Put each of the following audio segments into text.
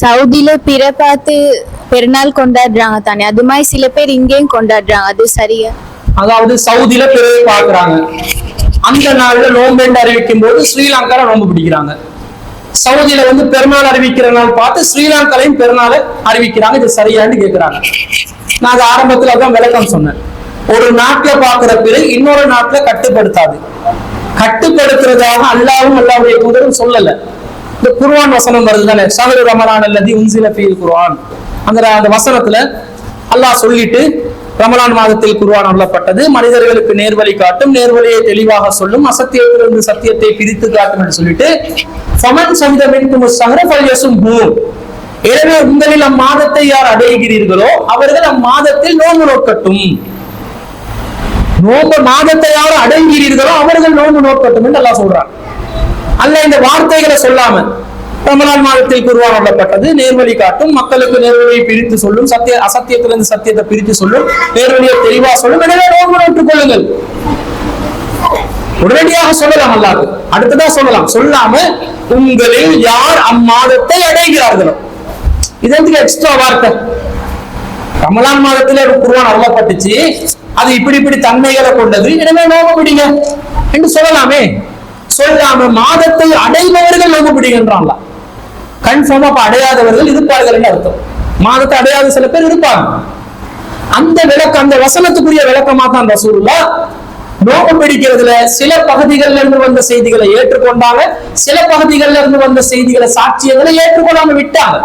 சவுதியில பிற பார்த்து பெருநாள் கொண்டாடுறாங்க தானே? அது மாதிரி சில பேர் இங்கேயும் கொண்டாடுறாங்க. அது சரியா? அதாவது சவுதியில பிறகு பாக்குறாங்க அந்த நாள்ல நோம்பேண்டு அறிவிக்கும் போது ஸ்ரீலங்கால நோன்பு பிடிக்கிறாங்க. சவுதியில வந்து பெருநாள் அறிவிக்கிற நாள் பார்த்து ஸ்ரீலங்காலையும் பெருநாளை அறிவிக்கிறாங்க. இது சரியான்னு கேக்குறாங்க. நான் அது ஆரம்பத்துல அதான் விளக்கம் சொன்னேன். ஒரு நாட்டுல பாக்குற பிறகு இன்னொரு நாட்டுல கட்டுப்படுத்தாது. கட்டுப்படுத்துறதாக அல்லாவும் அல்லாவுடைய தூதரும் சொல்லல. இந்த குர்வான் வசனம் வருது தானே ஷஹரு ரமலான் அல்லது உன்சில ஃபீல் குர்வான் அந்த அந்த வசனத்துல அல்லாஹ் சொல்லிட்டு ரமலான் மாதத்தில் குருவான் அருளப்பட்டது மனிதர்களுக்கு நேர்வழி காட்டும் நேர்வழியை தெளிவாக சொல்லும் அசத்தியத்திலிருந்து சத்தியத்தை பிரித்து காட்டும் என்று சொல்லிட்டு சமன் சமித மின்கும் ஷஹர பூ எனவே உங்களில் அம்மாதத்தை யார் அடைகிறீர்களோ அவர்கள் அம்மாதத்தில் நோன்பு நோக்கட்டும். நோன்பு மாதத்தை யார் அடைகிறீர்களோ அவர்கள் நோன்பு நோக்கட்டும் என்று எல்லாம் சொல்றாங்க அல்ல இந்த வார்த்தைகளை சொல்லாம ரமலான் மாதத்தில் குருவான் உள்ளப்பட்டது நேர்வழி காட்டும். மக்களுக்கு நேர்வழியை பிரித்து சொல்லும். சத்திய அசத்தியத்திலிருந்து சத்தியத்தை பிரித்து சொல்லும். நேர்வழியை தெளிவா சொல்லும். எனவே நோன்பு நோட்டுக் கொள்ளுங்கள். உடனடியாக சொல்லலாம் அல்லாது அடுத்ததா சொல்லலாம். சொல்லாம உங்களில் யார் அம்மாதத்தை அடைகிறார்களோ. இது வந்து எக்ஸ்ட்ரா வார்த்தை. ரமலான் மாதத்துல ஒரு குருவான் அருளப்பட்டுச்சு. அது இப்படி இப்படி தன்மைகளை கொண்டது. எனவே நோக்க முடியுங்க என்று சொல்லலாமே. சொல்லாம மாதத்தை அடைபவர்கள் நம்பப்படுகின்றான்ல பிடிக்கின்றாங்களா கன்ஃபார்மா அப்ப அடையாதவர்கள் இருப்பார்கள் அர்த்தம். மாதத்தை அடையாத சில பேர் இருப்பாங்க. அந்த விளக்கம் அந்த வசனத்துக்குரிய விளக்கமா தான் ரசூல்லா நோம்பு பிடிக்கிறதுல சில பகுதிகள்ல இருந்து வந்த செய்திகளை ஏற்றுக்கொண்டாங்க. சில பகுதிகள்ல இருந்து வந்த செய்திகளை சாட்சியங்களை ஏற்றுக்கொள்ளாம விட்டாங்க.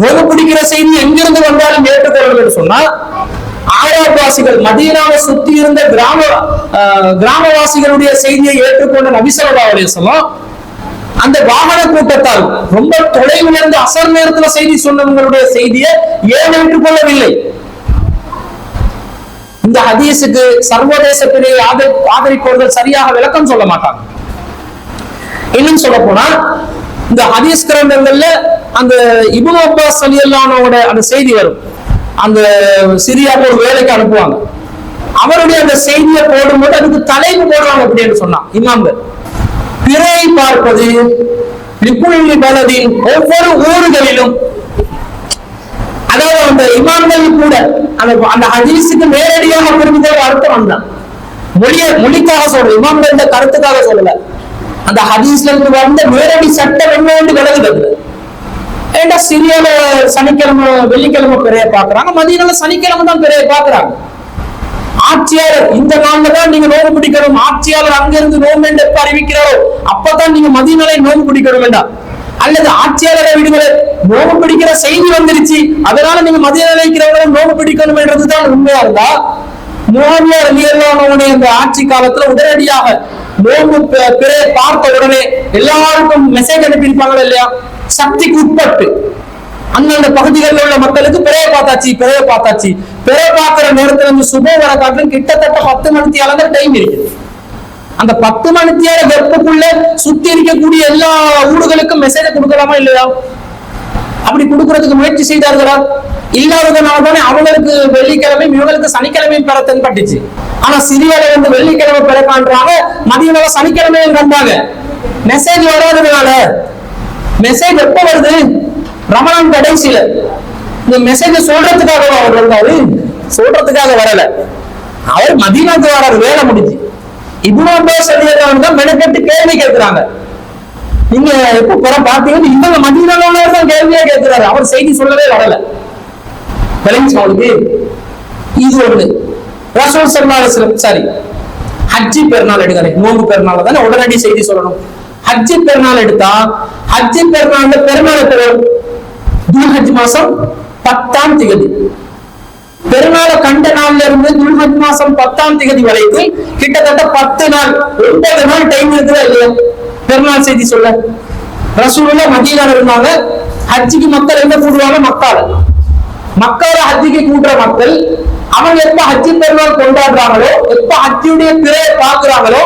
நோவு பிடிக்கிற செய்தி எங்கிருந்து வந்தாலும் ஏற்றுக்கொள்ளணும் என்று சொன்னா ஆராபாசிகள் மதீனாவை சுத்தி இருந்த கிராம ஆஹ், கிராமவாசிகளுடைய செய்தியை ஏற்றுக்கொண்ட நபிசல்லா அலிஸ்லாம் அந்த வாகன கூட்டத்தால் ரொம்ப தொலைவில் இருந்து அசர் நேரத்துல செய்தி சொன்னவங்களுடைய செய்தியை ஏன் ஏற்றுக்கொள்ளவில்லை? இந்த ஹதீஸுக்கு சர்வதேச பிரிவை ஆதரி ஆதரிப்பவர்கள் சரியாக விளக்கம் சொல்ல மாட்டாங்க. இன்னும் சொல்ல போனா இந்த ஹதீஸ் கிரந்தங்கள்ல அந்த இபு அப்பாஸ் அலியல்லானோட அந்த செய்தி வரும். அந்த சிரியாவுக்கு ஒரு வேலைக்கு அனுப்புவாங்க. அவருடைய அந்த செய்தியை போடும்போது அதுக்கு தலைப்பு போடுவாங்க அப்படின்னு சொன்னான். இமாம்கள் பிறை பார்ப்பது லிப்புள்ளி பலதின் ஒவ்வொரு ஊர்களிலும். அதாவது அந்த இமாம்கள் கூட அந்த அந்த ஹதீஸுக்கு நேரடியாக புரிஞ்ச அர்த்தம் வந்தான் மொழிய மொழிக்காக சொல்ற இமாம்கள் இந்த கருத்துக்காக சொல்லல. அந்த ஹதீஸ்ல இருந்து வந்த நேரடி சட்டம் என்று விலகுது ஏண்டா சிரியால சனிக்கிழமை வெள்ளிக்கிழமை பெரிய பாக்குறாங்க? மதியனால சனிக்கிழமை தான் பெரிய பாக்குறாங்க. ஆட்சியாளர் இந்த நாள்ல தான் நீங்க நோன்பு பிடிக்கணும். ஆட்சியாளர் அங்கிருந்து நோன்பு என்று எப்ப அறிவிக்கிறாரோ அப்பதான் நீங்க மதியனாலை நோன்பு பிடிக்கணும் வேண்டாம் அல்லது ஆட்சியாளரை விடுதலை நோன்பு பிடிக்கிற செய்தி வந்துருச்சு. அதனால நீங்க மதிய நிலைக்கிறவங்களும் நோன்பு பிடிக்கணும் என்றதுதான் உண்மையா இருந்தா மோனியார் ரலியல்லாஹுடைய அந்த ஆட்சி காலத்துல உடனடியாக நோன்பு பிற பார்த்த உடனே எல்லாருக்கும் மெசேஜ் அனுப்பியிருப்பாங்களா இல்லையா? சக்திக்கு உட்பட்டு. அந்தந்த பகுதிகளில் உள்ள மக்களுக்கு பிறைய பார்த்தாச்சு பிறைய பார்த்தாச்சு. பிறைய பார்க்கிற நேரத்துல இருந்து சுப வர காட்டிலும் கிட்டத்தட்ட பத்து மணிக்கு அளந்த டைம் இருக்குது அந்த பத்து மணித்தியால வெப்பக்குள்ள சுத்தி இருக்கக்கூடிய எல்லா ஊர்களுக்கும் மெசேஜ் கொடுக்கலாமா இல்லையா? அப்படி கொடுக்கறதுக்கு முயற்சி செய்தார்களா? இல்லாததுனால தானே அவங்களுக்கு வெள்ளிக்கிழமை இவங்களுக்கு சனிக்கிழமையும் பெற தென்பட்டுச்சு. ஆனா சிரியால வந்து வெள்ளிக்கிழமை பெற காண்றாங்க மதியம் சனிக்கிழமையும் கண்டாங்க மெசேஜ் வராததுனால மெசேஜ் எப்ப வருது? ரமணான் கடைசியில. இந்த மெசேஜ் சொல்றதுக்காக அவர் வந்தாரு? சொல்றதுக்காக வரல. அவர் மதீனாக்கு வராரு வேலை முடிஞ்சு. இப்னு அப்பாஸ் ரலியல்லாஹு தான் மெனக்கெட்டு கேள்வி கேட்கிறாங்க நீங்க எப்ப புறம் பாத்தீங்கன்னா இவங்க மதீனால தான் கேள்வியா கேட்கிறாரு அவர் செய்தி சொல்லவே வரல. விளங்கிச்சு அவளுக்கு இது ஒண்ணு. ரசூல் சல்லா சாரி ஹஜ்ஜி பெருநாள் எடுக்கிறேன் நோன்பு பெருநாள் தானே உடனடி செய்தி சொல்லணும். ஹஜ்ஜி பெருநாள் எடுத்தா ஹஜ்ஜி பெருநாள்ல பெருநாள் எப்ப வரும் துல்ஹஜ் மாசம் பத்தாம் திகதி. பெருநாளை கண்ட நாள்ல இருந்து துல்ஹஜ் மாசம் பத்தாம் திகதி வரைக்கும் கிட்டத்தட்ட பத்து நாள் ஒன்பது நாள் டைம் இருக்குதா இல்லையா? பெருநாள் செய்தி சொல்ல. ரசூலுல்லா மதீனால இருந்தாங்க. ஹஜ்ஜிக்கு மக்கள் எங்க கூடுவாங்க? மக்கால. மக்கால ஹஜ்ஜிக்கு கூடுற மக்கள் அவங்க எப்ப ஹஜ்ஜி பெருநாள் கொண்டாடுறாங்களோ எப்ப ஹஜ்ஜியுடைய பிறையை பாக்குறாங்களோ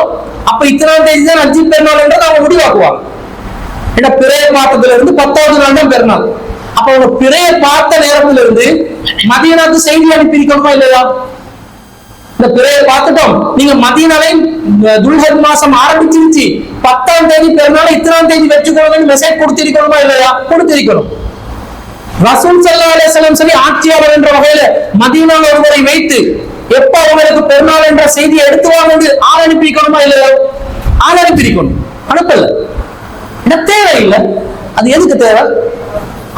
அப்ப இத்தனாம் தேதி தான் ஹஜ்ஜி பெருநாள்ன்றது அவங்க முடிவாக்குவாங்க. ஏன்னா பிறையை பார்த்ததுல இருந்து பத்தாவது நாள் தான் பெருநாள். அப்ப அவங்க பிறையை பார்த்த நேரத்துல இருந்து மதியனாக்கு செய்தி அனுப்பியிருக்கணுமா இல்லையா? இந்த பிறையை பார்த்துட்டோம். நீங்க மதியனாலே துல்ஹத் மாசம் ஆரம்பிச்சிருச்சு. பத்தாம் தேதி பெருநாள் இத்தனாம் தேதி வச்சுக்கோங்கன்னு மெசேஜ் கொடுத்திருக்கணுமா இல்லையா? கொடுத்திருக்கணும். ரசூல் சல்லா அலைஹி சொல்லி ஆட்சியாளர் என்ற வகையில மதீனாவில் ஒருவரை வைத்து எப்ப அவங்களுக்கு பெருநாள் என்ற செய்தியை எடுத்து வாங்க ஆள் அனுப்பிக்கணுமா இல்லையா ஆள் அனுப்பிக்கணும் அனுப்பல. தேவை இல்லை? அது எதுக்கு தேவை?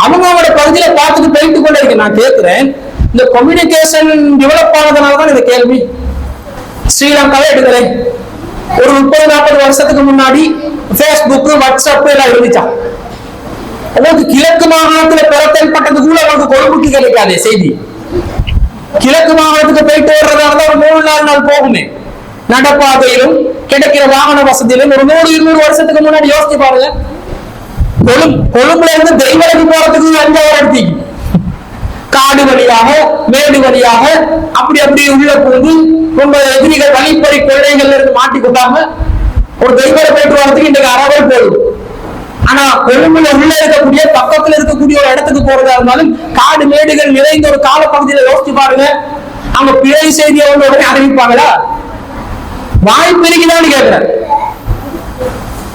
அவங்க அவங்களோட பகுதியில பார்த்துட்டு போயிட்டு கொண்டே இருக்கு நான் கேட்கிறேன் இந்த கம்யூனிகேஷன் டெவலப் ஆனதுனால தான் இந்த கேள்வி. ஸ்ரீலங்காவே எடுக்கிறேன். ஒரு முப்பது நாற்பது வருஷத்துக்கு முன்னாடி ஃபேஸ்புக் வாட்ஸ்அப் எல்லாம் இருந்துச்சா? உங்களுக்கு கிழக்கு மாகாணத்துல பெறத்தல்பட்டது கூட உங்களுக்கு கொழும்புக்கு கிடைக்காதே செய்தி. கிழக்கு மாகாணத்துக்கு போயிட்டு வர்றதா ஒரு மூணு நாலு நாள் போகுமே. நடப்பாதையிலும் கிடைக்கிற வாகன வசதியிலும் ஒரு நூறு இருநூறு வருஷத்துக்கு முன்னாடி யோசிச்சு பாருங்க. கொழும்பு கொழும்புல இருந்து தெய்வலைக்கு போறதுக்கு அஞ்சாவது எடுத்தீங்க. காடு வழியாக மேடு வழியாக அப்படி அப்படி உள்ள போது ரொம்ப எதிரிகள் வழிப்பறி கொள்ளைகள்ல இருந்து மாட்டி கொண்டாம ஒரு தெய்வரை போயிட்டு வரதுக்கு இன்னைக்கு அறவே போதும் ஆனா கொழும்புல உள்ள இருக்கக்கூடிய பக்கத்துல இருக்கக்கூடிய ஒரு இடத்துக்கு போறதா இருந்தாலும் காடு மேடுகள் நிறைந்த ஒரு காலப்பகுதியில யோசிச்சு பாருங்க. அவங்க பிழை செய்தியை வந்து உடனே அறிவிப்பாங்களா? வாய்ப்பு இருக்குதான்னு கேக்குறேன்.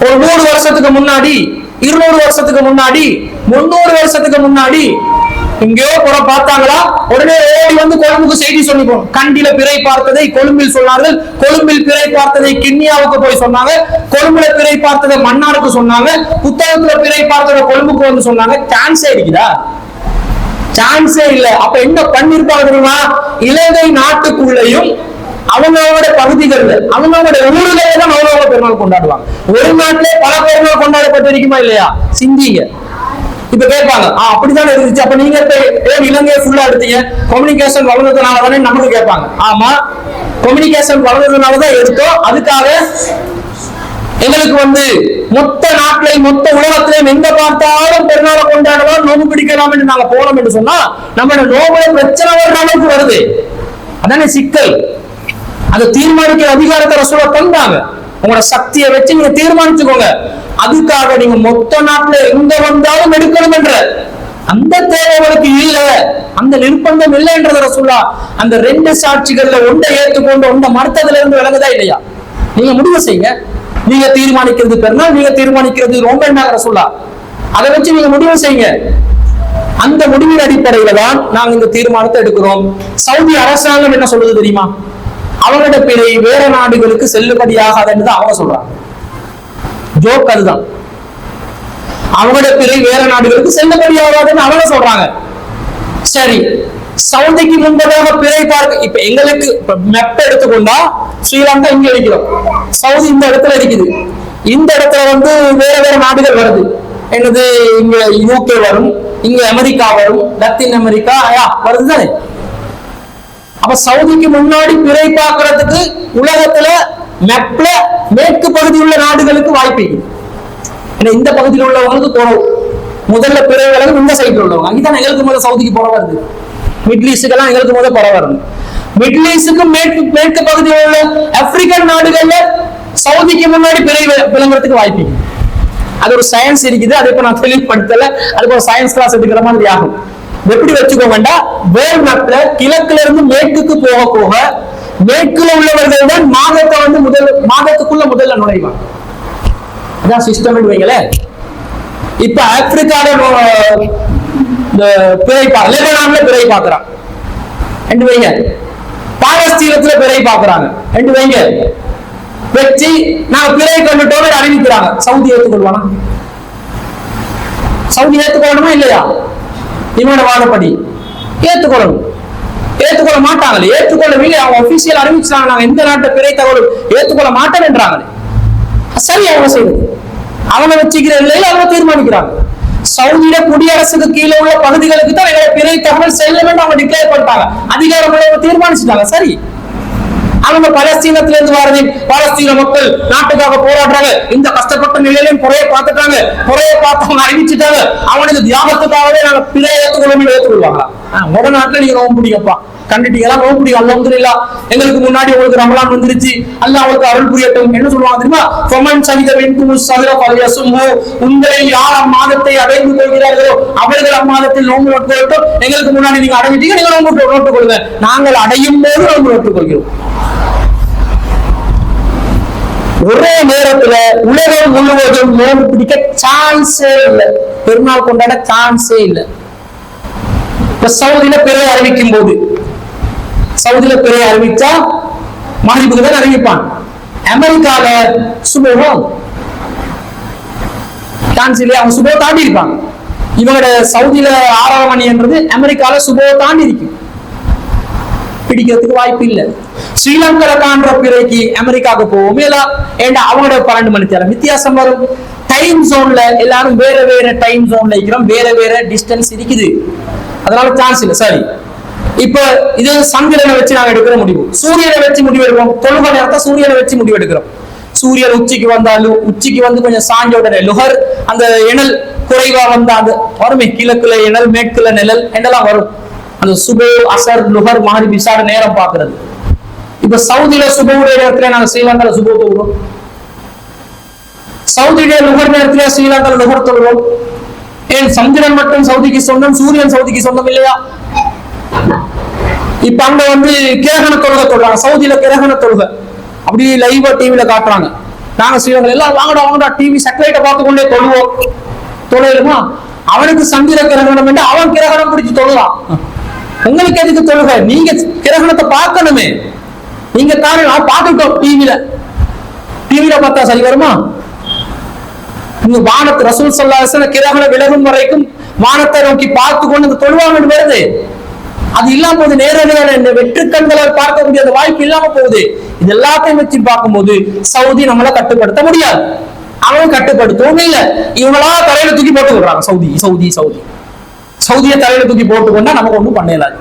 ஒரு நூறு வருஷத்துக்கு முன்னாடி இருநூறு வருஷத்துக்கு முன்னாடி முன்னூறு வருஷத்துக்கு முன்னாடி எங்கேயோ கூட பார்த்தாங்களா? உடனே ஓடி வந்து கொழும்புக்கு செய்தி சொல்லி கண்டில பிறை பார்த்ததை கொழும்பில் சொன்னார்கள். கொழும்பில் பிறை பார்த்ததை கிண்ணியாவுக்கு போய் சொன்னாங்க. கொழும்புல பிறை பார்த்ததை மன்னாருக்கு சொன்னாங்க. புத்தகத்துல பிறை பார்த்ததை கொழும்புக்கு வந்து சொன்னாங்க. சான்ஸே இருக்குதா? சான்ஸே இல்ல. அப்ப என்ன பண்ணிருப்பாங்க தெரியுமா? இலங்கை நாட்டுக்குள்ளேயும் அவங்களோட பகுதிகள்ல அவங்களோட ஊர்ல தான் அவங்களோட பெருமாள் கொண்டாடுவாங்க. ஒரு நாட்டிலே பல பெருமாள் கொண்டாடப்பட்டிருக்குமா இல்லையா? சிந்திங்க இப்ப கேட்பாங்க ஆஹ் அப்படித்தானே இருந்துச்சு. அப்ப நீங்க ஏன் இலங்கையை ஃபுல்லா எடுத்தீங்க. கம்யூனிகேஷன் வளர்ந்ததுனால தானே நமக்கு கேட்பாங்க. ஆமா. கம்யூனிகேஷன் வளர்ந்ததுனால தான் எடுத்தோம். அதுக்காக எங்களுக்கு வந்து மொத்த நாட்டிலையும் மொத்த உலகத்திலையும் எங்க பார்த்தாலும் பெருநாளை கொண்டாடலாம் நோம்பு பிடிக்கலாம் என்று நாங்க போனோம் என்று சொன்னா நம்மளோட நோம்புல பிரச்சனை வர்ற அளவுக்கு வருது. அதானே சிக்கல். அதை தீர்மானிக்கிற அதிகாரத்தை ரசூலா தந்தாங்க. உங்களோட சக்தியை வச்சு நீங்க தீர்மானிச்சுக்கோங்க. அதுக்காக நீங்க மொத்த நாட்டுல எங்க வந்தாலும் எடுக்கணும் என்ற அந்த தேவை உங்களுக்கு இல்ல. அந்த நிர்பந்தம் இல்லைன்றத சொல்லா அந்த ரெண்டு சாட்சிகள்ல ஒன்றை ஏற்றுக்கொண்டு ஒன்றை மறுத்ததுல இருந்து விளங்குதா இல்லையா? நீங்க முடிவு செய்யுங்க. நீங்க தீர்மானிக்கிறது பெருநாள் நீங்க தீர்மானிக்கிறது ரொம்ப என்ன சொல்லா அதை வச்சு நீங்க முடிவு செய்யுங்க. அந்த முடிவின் அடிப்படையில தான் நாங்க இந்த தீர்மானத்தை எடுக்கிறோம். சவுதி அரசாங்கம் என்ன சொல்றது தெரியுமா? அவங்களோட பிழை வேற நாடுகளுக்கு செல்லுபடியாகாதுன்னு தான் அவங்க சொல்றாங்க. ஜோக் அதுதான் அவங்களோட பிறை வேற நாடுகளுக்கு செல்லுபடியாகாதுன்னு அவங்க சொல்றாங்க. சரி சவுதிக்கு முன்பதாக பிறை பார்க்க இப்ப எங்களுக்கு மெப்ப எடுத்துக்கொண்டா ஸ்ரீலங்கா இங்க இருக்கிறோம் சவுதி இந்த இடத்துல இருக்குது இந்த இடத்துல வந்து வேற வேற நாடுகள் வருது. என்னது இங்க யூகே வரும் இங்க அமெரிக்கா வரும் லத்தீன் அமெரிக்கா யா வருது தானே அப்ப சவுதிக்கு முன்னாடி பிறை பார்க்கறதுக்கு உலகத்துல மெப்ல மேற்கு பகுதி உள்ள நாடுகளுக்கு வாய்ப்பு ஏன்னா இந்த பகுதியில் உள்ளவங்களுக்கு குறவு முதல்ல பிறகு இந்த சைட்ல உள்ளவங்க. அங்கேதான் எங்களுக்கு முதல்ல சவுதிக்கு போற வருது மிடில் ஈஸ்டுக்கெல்லாம் எங்களுக்கு முதல்ல போற வரணும் மிடில் ஈஸ்டுக்கு மேற்கு மேற்கு பகுதியில் உள்ள ஆப்பிரிக்கன் நாடுகள்ல சவுதிக்கு முன்னாடி பிறை விளங்குறதுக்கு வாய்ப்பு அது ஒரு சயின்ஸ் இருக்குது. அதை இப்போ நான் தெளிவுபடுத்தல. அதுக்கு ஒரு சயின்ஸ் கிளாஸ் எடுக்கிற மாதிரி ஆகும். எப்படி வச்சுக்கோங்கண்டா வேர்ல்ட் மேப்ல கிழக்குல இருந்து மேற்குக்கு போக போக மேற்குல உள்ளவர்கள் தான் மாதத்தை வந்து முதல் மாதத்துக்குள்ள முதல்ல நுழைவாங்க. அதான் சிஸ்டம் வைங்களேன். இப்ப ஆப்பிரிக்கால இந்த பிறை லெபனான்ல பிறை பார்க்கறான். ரெண்டு வைங்க. பாலஸ்தீனத்துல பிறை பார்க்கறாங்க. ரெண்டு வைங்க. வச்சு நாங்க பிறை கண்டுட்டோம் அறிவிக்கிறாங்க. சவுதி ஏத்துக்கொள்வானா சவுதி ஏத்துக்கொள்ளணுமா இல்லையா? இவனோட வாதப்படி ஏற்றுக்கொள்ள மாட்டாங்க மாட்டாங்களே ஏத்துக்கொள்ளவில்லை அவங்க ஒபிஷியல் அறிவிச்சாங்க. நாங்க எந்த நாட்டு பிறை தகவல் ஏற்றுக்கொள்ள மாட்டோம் என்றாங்களே சரி அவங்க செய்வது அவங்க வச்சுக்கிற நிலையில அவங்க தீர்மானிக்கிறாங்க. சவுதியில குடியரசுக்கு கீழே உள்ள பகுதிகளுக்கு தான் எங்களை பிறை தகவல் செல்ல வேண்டும் அவங்க டிக்ளேர் பண்ணிட்டாங்க. அதிகாரம் தீர்மானிச்சுட்டாங்க. சரி. அவங்க பலஸ்தீனத்துல இருந்து வரது பாலஸ்தீன மக்கள் நாட்டுக்காக போராடுறாங்க. இந்த கஷ்டப்பட்ட நிலையிலையும் குறைய பார்த்துட்டாங்க. குறைய பார்த்தவங்க அறிவிச்சுட்டாங்க. அவனுக்கு தியாகத்துக்காகவே நாங்க பிழை ஏற்றுக்கொள்ளும் ஏற்றுக்கொள்வாங்க உங்க நாட்டுல நீங்க ரொம்ப பிடிக்கப்பா கண்டுட்டீங்களா? நோக்குடி இல்ல எங்களுக்கு முன்னாடி உங்களுக்கு ரமலான் வந்துருச்சு. அல்லாஹ் உங்களுக்கு அருள் புரியட்டும். என்ன சொல்லுவாங்க தெரியுமா? ஃபமன் சஹித மின்கும் ஸஹர ஃபல்யசும்ஹு. உங்களில் யார் அம்மாதத்தை அடைந்து கொள்கிறார்களோ அவர்கள் அம்மாதத்தில் நோன்பு நோட்டுக்கொள்ளட்டும் எங்களுக்கு முன்னாடி நீங்க அடைஞ்சிட்டீங்க நீங்க நோன்பு நோட்டுக் கொள்ளுங்க. நாங்கள் அடையும் போது நோன்பு நோட்டுக் கொள்கிறோம். ஒரே நேரத்துல உலகம் முழுவதும் நோன்பு பிடிக்க சான்ஸே இல்லை. பெருநாள் கொண்டாட சான்ஸே இல்லை. இப்ப சவுதியில பெரிய அறிவிக்கும் போது சவுதியில பிறை அறிவிச்சா மகிழ்வுக்கு தான் அறிவிப்பான். அமெரிக்கால சுபோகம் சான்ஸ் அவன் அவங்க சுபோ தாண்டி இருப்பாங்க. இவங்களோட சவுதியில ஆறாம் மணின்றது அமெரிக்கால சுபோ தாண்டி இருக்கு பிடிக்கிறதுக்கு வாய்ப்பு இல்லை. ஸ்ரீலங்கால காண்ற பிறைக்கு அமெரிக்காவுக்கு போவோம் இல்ல. ஏண்டா அவங்களோட பன்னெண்டு மணி நேரம் வித்தியாசம் வரும். டைம் ஜோன்ல எல்லாரும் வேற வேற டைம் ஜோன்ல இருக்கிறோம். வேற வேற டிஸ்டன்ஸ் இருக்குது. அதனால சான்ஸ் இல்லை. சரி இப்ப இது சந்திரனை வச்சு நாங்க எடுக்கிற முடிவு. சூரியனை வச்சு முடிவு எடுக்கிறோம் தொழுக நேரத்தை சூரியனை வச்சு முடிவு எடுக்கிறோம். சூரியன் உச்சிக்கு வந்தாலும் உச்சிக்கு வந்து கொஞ்சம் சாஞ்ச உடனே லுகர் அந்த இணல் குறைவா வந்தா அது வருமே கிழக்குல இணல் மேற்குல நிழல் என்னெல்லாம் வரும்? அந்த சுபோ அசர் லுகர் மாதிரி விசார நேரம் பாக்குறது இப்ப சவுதியில சுபவுடைய நேரத்துல நாங்க ஸ்ரீலங்கால சுபோ தொழுறோம். சவுதியுடைய லுகர் நேரத்துல ஸ்ரீலங்கால லுகர் தொழுறோம். ஏன் சந்திரன் மட்டும் சவுதிக்கு சொந்தம் சூரியன் சவுதிக்கு சொந்தம் இல்லையா? இப்ப அங்க வந்து கிரகண தொழுகை சொல்றாங்க சவுதியில கிரகண தொழுகை. அப்படி லைவா டிவில காட்டுறாங்க. நாங்க செய்வாங்க எல்லாம் வாங்கடா வாங்கடா டிவி சேட்டலைட்டை பார்த்து கொண்டே தொழுவோம். தொழுமா அவனுக்கு சந்திர கிரகணம் என்று அவன் கிரகணம் பிடிச்சு தொழுவான். உங்களுக்கு எதுக்கு தொழுகை? நீங்க கிரகணத்தை பார்க்கணுமே. நீங்க தானே நான் பார்த்துட்டோம் டிவில டிவில பார்த்தா சரி வருமா? இந்த வானத்து ரசூல் சொல்லாசன கிரகண விலகும் வரைக்கும் வானத்தை நோக்கி பார்த்து கொண்டு தொழுவாங்கன்னு வருது. அது இல்லாம போது நேரடியான இந்த வெற்றுக்கண்களால் பார்க்க முடியாத வாய்ப்பு இல்லாம போகுது. இது எல்லாத்தையும் வச்சு பார்க்கும்போது சவுதி நம்மள கட்டுப்படுத்த முடியாது. அவன் கட்டுப்படுத்தவும் இல்ல. இவங்களா தலையில தூக்கி போட்டு விடுறாங்க சவுதி சவுதி சவுதி. சவுதியை தலையில தூக்கி போட்டு கொண்டா நமக்கு ஒண்ணும் பண்ணலாது